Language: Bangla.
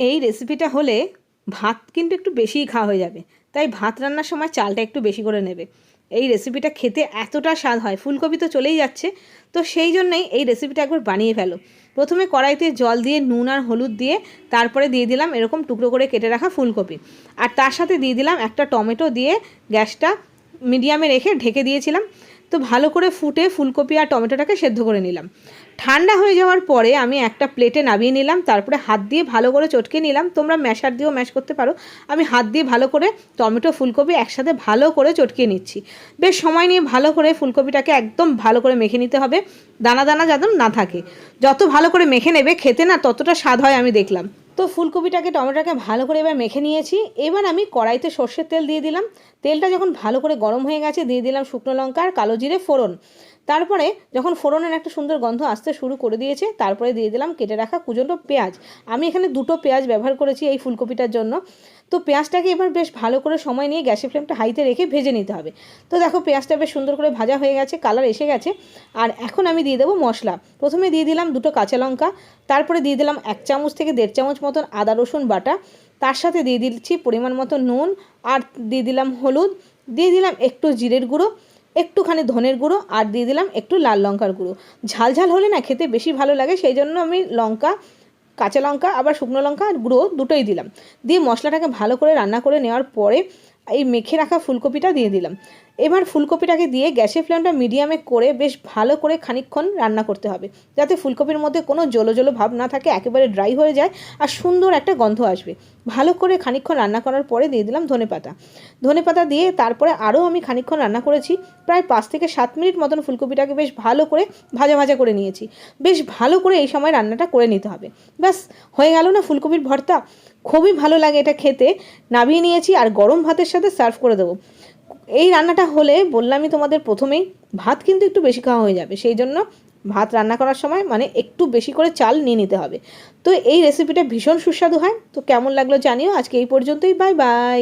এই রেসিপিটা হলে ভাত কিন্তু একটু বেশিই খাওয়া হয়ে যাবে। তাই ভাত রান্নার সময় চালটা একটু বেশি করে নেবে। এই রেসিপিটা খেতে এতটা স্বাদ হয়, ফুলকপি তো চলেই যাচ্ছে। তো সেই জন্যই এই রেসিপিটা একবার বানিয়ে ফেলো। প্রথমে কড়াইতে জল দিয়ে, নুন আর হলুদ দিয়ে তারপরে দিয়ে দিলাম এরকম টুকরো করে কেটে রাখা ফুলকপি। আর তার সাথে দিয়ে দিলাম একটা টমেটো দিয়ে গ্যাসটা মিডিয়ামে রেখে ঢেকে দিয়েছিলাম। তো ভালো করে ফুটে ফুলকপি আর টমেটোটাকে সেদ্ধ করে নিলাম। ঠান্ডা হয়ে যাওয়ার পরে আমি একটা প্লেটে নামিয়ে নিলাম, তারপরে হাত দিয়ে ভালো করে চটকে নিলাম। তোমরা ম্যাশার দিয়েও ম্যাশ করতে পারো। আমি হাত দিয়ে ভালো করে টমেটো, ফুলকপি একসাথে ভালো করে চটকে নিচ্ছি। বেশ সময় নিয়ে ভালো করে ফুলকপিটাকে একদম ভালো করে মেখে নিতে হবে। দানা দানা যেন না থাকে। যত ভালো করে মেখে নেবে, খেতে না ততটা স্বাদ হয় আমি দেখলাম। তো ফুলকপিটাকে, টমেটোটাকে ভালো করে এবার মেখে নিয়েছি। এবার আমি কড়াইতে সর্ষের তেল দিয়ে দিলাম। তেলটা যখন ভালো করে গরম হয়ে গেছে, দিয়ে দিলাম শুকনো লঙ্কা আর কালো জিরে ফোড়ন। তারপরে যখন ফোড়নের একটা সুন্দর গন্ধ আসতে শুরু করে দিয়েছে, তারপরে দিয়ে দিলাম কেটে রাখা কুচনো পেঁয়াজ। আমি এখানে দুটো পেঁয়াজ ব্যবহার করেছি এই ফুলকপিটার জন্য। তো পেঁয়াজটাকে এবার বেশ ভালো করে সময় নিয়ে গ্যাসের ফ্লেমটা হাইতে রেখে ভেজে নিতে হবে। তো দেখো পেঁয়াজটা বেশ সুন্দর করে ভাজা হয়ে গেছে, কালার এসে গেছে। আর এখন আমি দিয়ে দেবো মশলা। প্রথমে দিয়ে দিলাম দুটো কাঁচা লঙ্কা, তারপরে দিয়ে দিলাম এক চামচ থেকে দেড় চামচ মতন আদা, রসুন বাটা। তার সাথে দিয়ে দিচ্ছি পরিমাণ মতো নুন আর দিয়ে দিলাম হলুদ। দিয়ে দিলাম একটু জিরের গুঁড়ো, একটুখানি ধনের গুঁড়ো আর দিয়ে দিলাম একটু লাল লঙ্কার গুঁড়ো। ঝাল ঝাল হলে না খেতে বেশি ভালো লাগে, সেই জন্য আমি লঙ্কা কাঁচা লঙ্কা, আবার শুকনো লঙ্কা আর গুঁড়ো দুটোই দিলাম। দিয়ে মশলাটাকে ভালো করে রান্না করে নেওয়ার পরে এই মেখে রাখা ফুলকপিটা দিয়ে দিলাম। এবার ফুলকপিটাকে দিয়ে গ্যাসের ফ্লেমটা মিডিয়ামে করে বেশ ভালো করে খানিকক্ষণ রান্না করতে হবে। যাতে ফুলকপির মধ্যে কোনো জলো জলো ভাব না থাকে, একেবারে ড্রাই হয়ে যায় আর সুন্দর একটা গন্ধ আসবে। ভালো করে খানিকক্ষণ রান্না করার পরে দিয়ে দিলাম ধনে পাতা। ধনে পাতা দিয়ে তারপরে আরও আমি খানিকক্ষণ রান্না করেছি, প্রায় পাঁচ থেকে সাত মিনিট মতন ফুলকপিটাকে বেশ ভালো করে ভাজা ভাজা করে নিয়েছি। বেশ ভালো করে এই সময় রান্নাটা করে নিতে হবে। ব্যাস, হয়ে গেল না ফুলকপির ভর্তা। খুবই ভালো লাগে এটা খেতে। নামিয়ে নিয়েছি আর গরম ভাতের সাথে সার্ভ করে দেবো। এই রান্নাটা হলে বললামই তোমাদের প্রথমেই, ভাত কিন্তু একটু বেশি খাওয়া হয়ে যাবে। সেই জন্য ভাত রান্না করার সময় মানে একটু বেশি করে চাল নিয়ে নিতে হবে। তো এই রেসিপিটা ভীষণ সুস্বাদু হয়। তো কেমন লাগল জানিও। আজকে এই পর্যন্তই। Bye bye